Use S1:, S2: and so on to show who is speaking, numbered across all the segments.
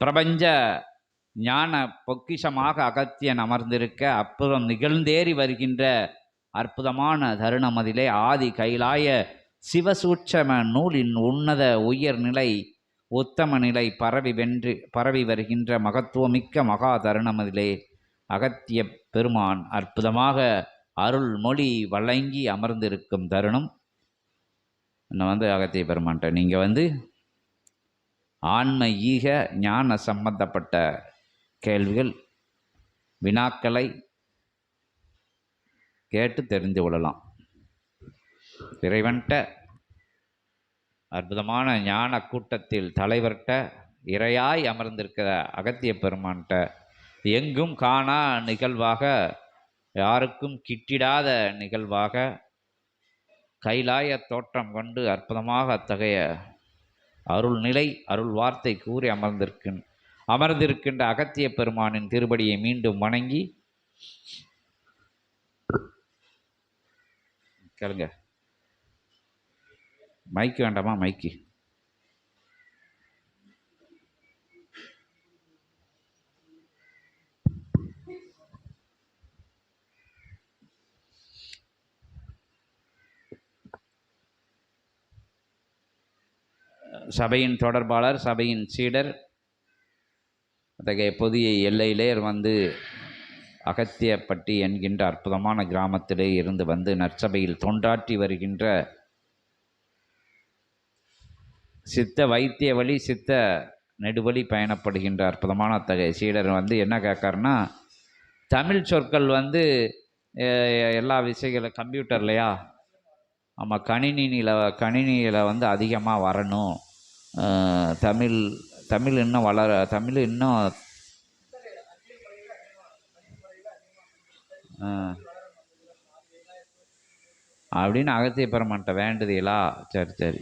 S1: பிரபஞ்ச ஞான பொக்கிஷமாக அகத்தியன் அமர்ந்திருக்க அற்புதம் நிகழ்ந்தேறி வருகின்ற அற்புதமான தருணமதிலே ஆதி கைலாய சிவசூட்சம நூலின் உன்னத உயர்நிலை உத்தம நிலை பரவி வென்று பரவி வருகின்ற மகத்துவமிக்க மகா தருணமதிலே அகத்திய பெருமான் அற்புதமாக அருள் மொழி வழங்கி அமர்ந்திருக்கும் தருணம். நான் வந்து அகத்திய பெருமான்ட்ட நீங்கள் வந்து ஆன்ம ஈக ஞான சம்பந்தப்பட்ட கேள்விகள் வினாக்களை கேட்டு தெரிந்து கொள்ளலாம். இறைவன்ட்ட அற்புதமான ஞான கூட்டத்தில் தலைவர்கிட்ட இறையாய் அமர்ந்திருக்கிற அகத்திய பெருமான்கிட்ட எங்கும் காணா நிகழ்வாக யாருக்கும் கிட்டிடாத நிகழ்வாக கைலாய தோற்றம் கொண்டு அற்புதமாக அத்தகைய அருள் நிலை அருள் வார்த்தை கூறி அமர்ந்திருக்கின் அமர்ந்திருக்கின்ற அகத்திய பெருமானின் திருப்படியை மீண்டும் வணங்கி கேளுங்க. மைக்கு வேண்டாமா? மைக்கு சபையின் தொடர்பாளர் சபையின் சீடர் அத்தகைய புதிய எல்லையிலே வந்து அகத்தியப்பட்டி என்கின்ற அற்புதமான கிராமத்திலே இருந்து வந்து நற்சபையில் தொண்டாற்றி வருகின்ற சித்த வைத்திய வழி சித்த நெடுவழி பயணப்படுகின்ற அற்புதமான அத்தகைய சீடர் வந்து என்ன கேட்காருன்னா தமிழ் சொற்கள் வந்து எல்லா விஷயங்களும் கம்ப்யூட்டர்லையா? ஆமாம் கணினியில் கணினியில் வந்து அதிகமாக வரணும். தமிழ் தமிழ் இன்னும் வளர தமிழ் இன்னும் அப்படின்னு அகத்திய பெருமான்ட்ட வேண்டுதீங்களா? சரி சரி.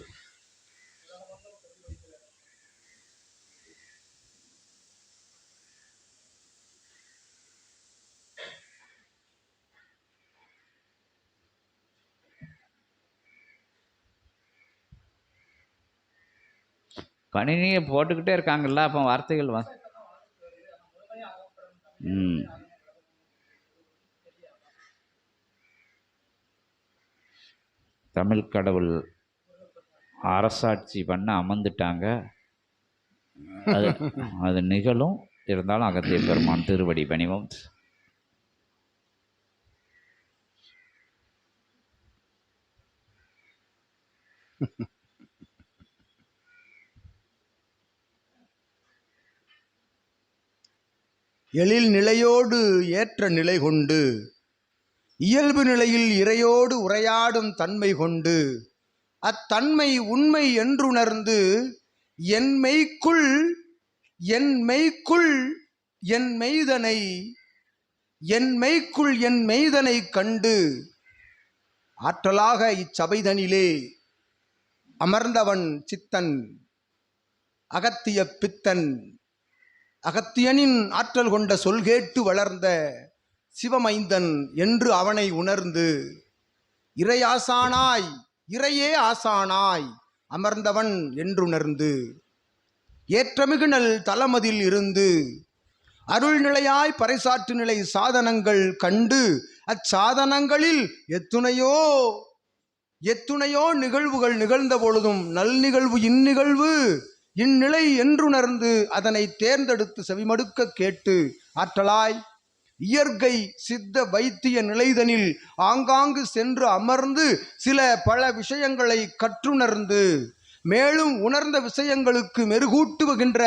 S1: கணினியை போட்டுக்கிட்டே இருக்காங்கல்ல அப்போ வார்த்தைகள் வ ம். தமிழ் கடவுள் அரசாட்சி பண்ண அமர்ந்துட்டாங்க. அது அது நிகழும். இருந்தாலும் அகத்திய பெருமான் திருவடி பணிவோம்
S2: எழில் நிலையோடு ஏற்ற நிலை கொண்டு இயல்பு நிலையில் இறையோடு உரையாடும் தன்மை கொண்டு அத்தன்மை உண்மை என்றுணர்ந்து என் மெய்க்குள் என் மெய்க்குள் என் மெய்தனை என் மெய்க்குள் என் மெய்தனை கண்டு ஆற்றலாக இச்சபைதனிலே அமர்ந்தவன் சித்தன் அகத்திய பித்தன் அகத்தியனின் ஆற்றல் கொண்ட சொல்கேட்டு வளர்ந்த சிவமைந்தன் என்று அவனை உணர்ந்து இறையாசானாய் இறையே ஆசானாய் அமர்ந்தவன் என்றுணர்ந்து ஏற்றமிகுநல் தலமதில் இருந்து அருள்நிலையாய் பறைசாற்று நிலை சாதனங்கள் கண்டு அச்சாதனங்களில் எத்துணையோ எத்துணையோ நிகழ்வுகள் நிகழ்ந்த பொழுதும் நல் நிகழ்வு இந்நிகழ்வு இந்நிலை என்றுணர்ந்து அதனை தேர்ந்தெடுத்து செவிமடுக்க கேட்டு ஆற்றலாய் இயற்கை சித்த வைத்திய நிலைதனில் ஆங்காங்கு சென்று அமர்ந்து சில பல விஷயங்களை கற்றுணர்ந்து மேலும் உணர்ந்த விஷயங்களுக்கு மெருகூட்டுகின்ற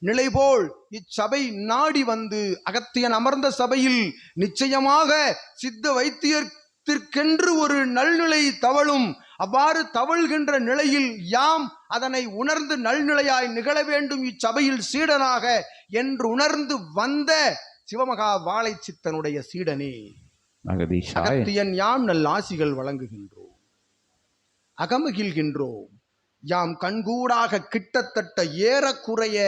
S2: நிலைபோல் இச்சபை நாடி வந்து அகத்தியன் அமர்ந்த சபையில் நிச்சயமாக சித்த வைத்தியத்திற்கென்று ஒரு நல்நிலை தவழும் அவ்வாறு தவழ்கின்ற நிலையில் யாம் அதனை உணர்ந்து நல்நிலையாய் நிகழ வேண்டும் இச்சபையில் சீடனாக என்று உணர்ந்து வந்த சிவமகா வாழை சித்தனுடைய சீடனே அகத்தியன் யாம் நல் ஆசிகள் வழங்குகின்றோம். அகமகிழ்கின்றோம். யாம் கண்கூடாக கிட்டத்தட்ட ஏறக்குறைய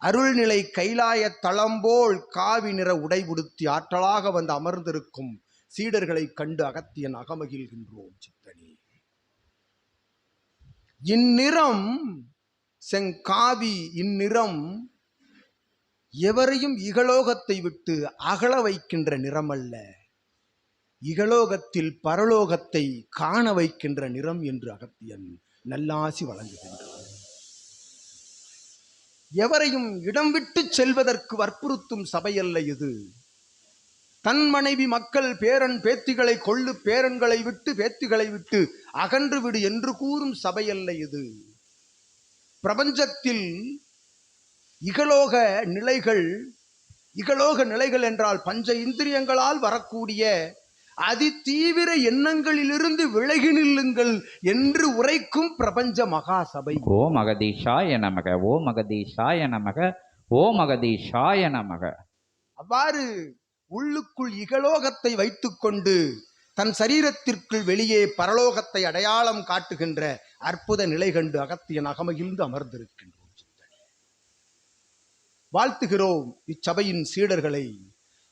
S2: அருள்நிலை கைலாய தளம்போல் காவி நிற உடை உடுத்தி ஆற்றலாக வந்து அமர்ந்திருக்கும் சீடர்களை கண்டு அகத்தியன் அகமகிழ்கின்றோம் சித்தனே. இந்நிறம் செங்காவி இந்நிறம் எவரையும் இகலோகத்தை விட்டு அகல வைக்கின்ற நிறம் அல்ல இகலோகத்தில் பரலோகத்தை காண வைக்கின்ற நிறம் என்று அகத்தியன் நல்லாசி வழங்குகின்றான். எவரையும் இடம் விட்டு செல்வதற்கு வற்புறுத்தும் சபையல்ல இது. தன் மனைவி மக்கள் பேரன் பேத்திகளை கொள்ளு பேரன்களை விட்டு பேத்திகளை விட்டு அகன்று விடு என்று கூறும் சபையல்ல இது. பிரபஞ்சத்தில் இகலோக நிலைகள் இகலோக நிலைகள் என்றால் பஞ்ச இந்திரியங்களால் வரக்கூடிய அதிதீவிர எண்ணங்களிலிருந்து விலகி நில்லுங்கள் என்று உரைக்கும் பிரபஞ்ச மகாசபை.
S1: ஓ மகதீஷாய நமக ஓ மகதீஷாய நமக ஓ மகதீஷாய நமக.
S2: அவ்வாறு உள்ளுக்குள் இகலோகத்தை வைத்துக்கொண்டு தன் சரீரத்திற்குள் வெளியே பரலோகத்தை அடையாளம் காட்டுகின்ற அற்புத நிலை கண்டு அகத்தியன் அகமகிழ்ந்து அமர்ந்திருக்கின்றோம் வாழ்த்துகிறோம் இச்சபையின் சீடர்களை.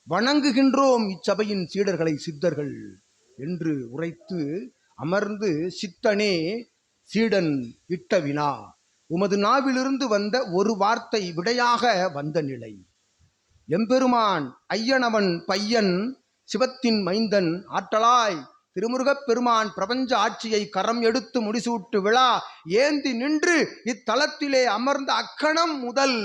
S2: வணங்குகின்றோம் இச்சபையின் சீடர்களை சித்தர்கள் என்று உரைத்து அமர்ந்து சித்தனே சீடன் இட்ட வினா. உமது நாவிலிருந்து வந்த ஒரு வார்த்தை விடையாக வந்த நிலை. எம்பெருமான் ஐயனவன் பையன் சிவத்தின் மைந்தன் ஆற்றலாய் திருமுருகப் பெருமான் பிரபஞ்ச ஆட்சியை கரம் எடுத்து முடிசூட்டு விழா ஏந்தி நின்று இத்தலத்திலே அமர்ந்த அக்கணம் முதல்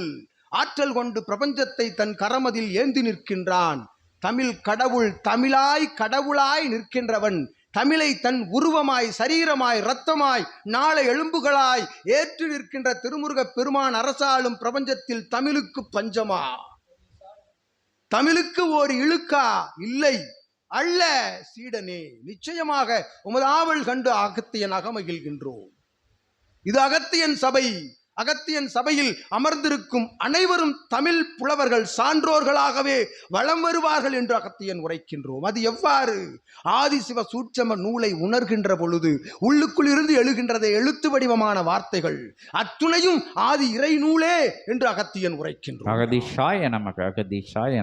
S2: ஆற்றல் கொண்டு பிரபஞ்சத்தை தன் கரமதில் ஏந்தி நிற்கின்றான். தமிழ் கடவுள் தமிழாய் கடவுளாய் நிற்கின்றவன் தமிழை தன் உருவமாய் சரீரமாய் இரத்தமாய் நாளை எலும்புகளாய் ஏற்று நிற்கின்ற திருமுருகப் பெருமான் அரசாளும் பிரபஞ்சத்தில் தமிழுக்கு பஞ்சமா? தமிழுக்கு ஓர் இழுக்கா? இல்லை. அல்ல சீடனே நிச்சயமாக உமது ஆவல் கண்டு அகத்தியன் அகமகிழ்கின்றோம். இது அகத்தியன் சபை. அகத்தியன் சபையில் அமர்ந்திருக்கும் அனைவரும் தமிழ் புலவர்கள் சான்றோர்களாகவே வலம் வருவார்கள் என்று அகத்தியன் உரைக்கின்றோம். அது எவ்வாறு? ஆதிசிவ சூட்சம நூலை உணர்கின்ற பொழுது உள்ளுக்குள் இருந்து எழுகின்றதை எழுத்து வடிவமான வார்த்தைகள். அத்துணையும் ஆதி இறை நூலே என்று அகத்தியன் உரைக்கின்றோம்.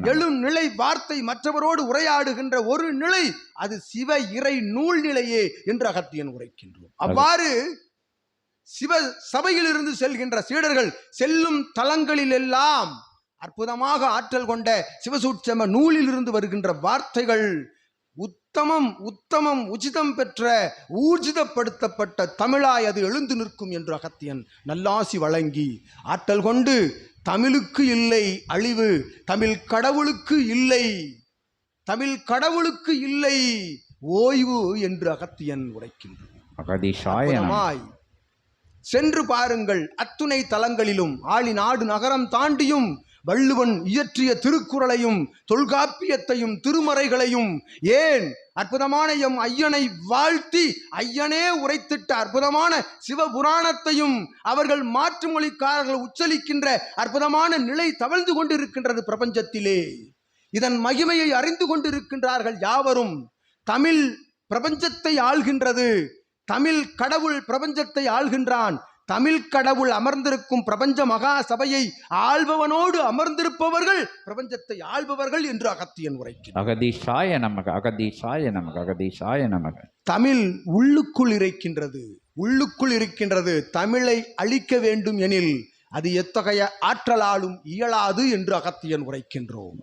S2: எழும் நிலை வார்த்தை மற்றவரோடு உரையாடுகின்ற ஒரு நிலை அது சிவ இறை நூல் நிலையே என்று அகத்தியன் உரைக்கின்றோம். அவ்வாறு சிவ சபையிலிருந்து செல்கின்ற சீடர்கள் செல்லும் தலங்களிலெல்லாம் அற்புதமாக ஆற்றல் கொண்ட சிவசூட்சம நூலிலிருந்து வருகின்ற வார்த்தைகள் உத்தமம் உத்தமம் உச்சிதம் பெற்ற ஊர்ஜிதப்படுத்தப்பட்ட தமிழாய் அது எழுந்து நிற்கும் என்று அகத்தியன் நல்லாசி வழங்கி ஆற்றல் கொண்டு தமிழுக்கு இல்லை அழிவு தமிழ் கடவுளுக்கு இல்லை தமிழ் கடவுளுக்கு இல்லை ஓய்வு என்று அகத்தியன் உரைக்கின்றான். சென்று பாருங்கள் அத்துணை தலங்களிலும். ஆளி நாடு நகரம் தாண்டியும் வள்ளுவன் இயற்றிய திருக்குறளையும் தொல்காப்பியத்தையும் திருமறைகளையும் ஏன் அற்புதமான எம் ஐயனை வாழ்த்தி ஐயனே உரைத்திட்ட அற்புதமான சிவபுராணத்தையும் அவர்கள் மாற்று மொழிக்காரர்கள் உச்சலிக்கின்ற அற்புதமான நிலை தவழ்ந்து கொண்டிருக்கின்றது பிரபஞ்சத்திலே. இதன் மகிமையை அறிந்து கொண்டிருக்கின்றார்கள் யாவரும். தமிழ் பிரபஞ்சத்தை ஆள்கின்றது. தமிழ் கடவுள் பிரபஞ்சத்தை ஆள்கின்றான். தமிழ் கடவுள் அமர்ந்திருக்கும் பிரபஞ்ச மகா சபையை ஆள்பவனோடு அமர்ந்திருப்பவர்கள் பிரபஞ்சத்தை ஆள்பவர்கள் என்று அகத்தியன் உரைக்கிறார்
S1: அகதீஷாய நமக அகதீஷாய நமக அகதீஷாய நமக.
S2: தமிழ் உள்ளுக்குள் இருக்கின்றது. உள்ளுக்குள் இருக்கின்றது. தமிழை அழிக்க வேண்டும் எனில் அது எத்தகைய ஆற்றலாலும் இயலாது என்று அகத்தியன் உரைக்கின்றோம்.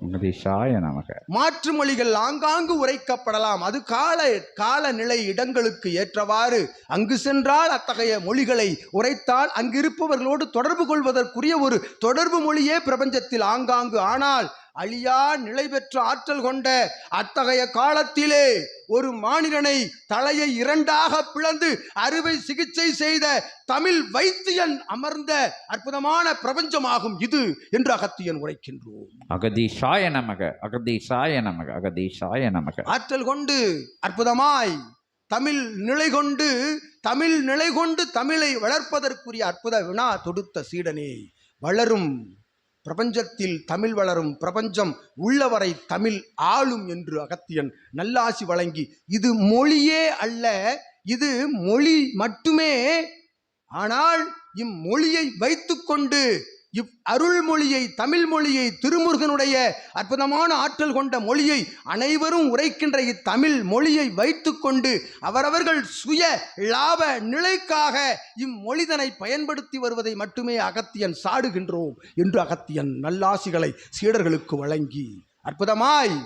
S2: மாற்று மொழிகள் ஆங்காங்கு உரைக்கப்படலாம். அது கால காலநிலை இடங்களுக்கு ஏற்றவாறு அங்கு சென்றால் அத்தகைய மொழிகளை உரைத்தால் அங்கிருப்பவர்களோடு தொடர்பு கொள்வதற்குரிய ஒரு தொடர்பு மொழியே பிரபஞ்சத்தில் ஆங்காங்கு ஆனால் அழியா நிலை பெற்ற ஆற்றல் கொண்ட அத்தகைய காலத்திலே ஒரு மானிடனை தலையை இரண்டாக பிளந்து அறுவை சிகிச்சை செய்த தமிழ் வைத்தியன் அமர்ந்த அற்புதமான பிரபஞ்சமாகும் இது என்று அகத்தியன் உரைக்கின்றோம்.
S1: அகதீஷாய நமக அகதீஷாய நமக அகதீஷாய நமக.
S2: ஆற்றல் கொண்டு அற்புதமாய் தமிழ் நிலை கொண்டு தமிழ் நிலை கொண்டு தமிழை வளர்ப்பதற்குரிய அற்புத வினா தொடுத்த சீடனே வளரும் பிரபஞ்சத்தில் தமிழ் வளரும் பிரபஞ்சம் உள்ளவரை தமிழ் ஆளும் என்று அகத்தியன் நல்லாசி வழங்கி இது மொழியே அல்ல இது மொழி மட்டுமே ஆனால் இம்மொழியை வைத்துக்கொண்டு இவ் அருள்மொழியை தமிழ் மொழியை திருமுருகனுடைய அற்புதமான ஆற்றல் கொண்ட மொழியை அனைவரும் உரைக்கின்ற இத்தமிழ் மொழியை வைத்துக்கொண்டு அவரவர்கள் சுய லாப நிலைக்காக இம்மொழிதனை பயன்படுத்தி வருவதை மட்டுமே அகத்தியன் சாடுகின்றோம் என்று அகத்தியன் நல்லாசிகளை சீடர்களுக்கு வழங்கி அற்புதமாய்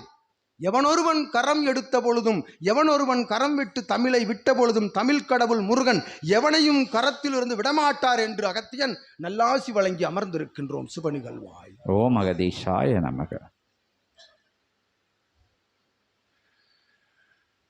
S2: எவனொருவன் கரம் எடுத்த பொழுதும் எவனொருவன் கரம் விட்டு தமிழை விட்ட பொழுதும் தமிழ் கடவுள் முருகன் எவனையும் கரத்திலிருந்து விடமாட்டார் என்று அகத்தியன் நல்லாசி வழங்கி அமர்ந்திருக்கின்றோம். சுப நிகழ்வாய்.
S1: ஓம் மகதீஷாய நமக.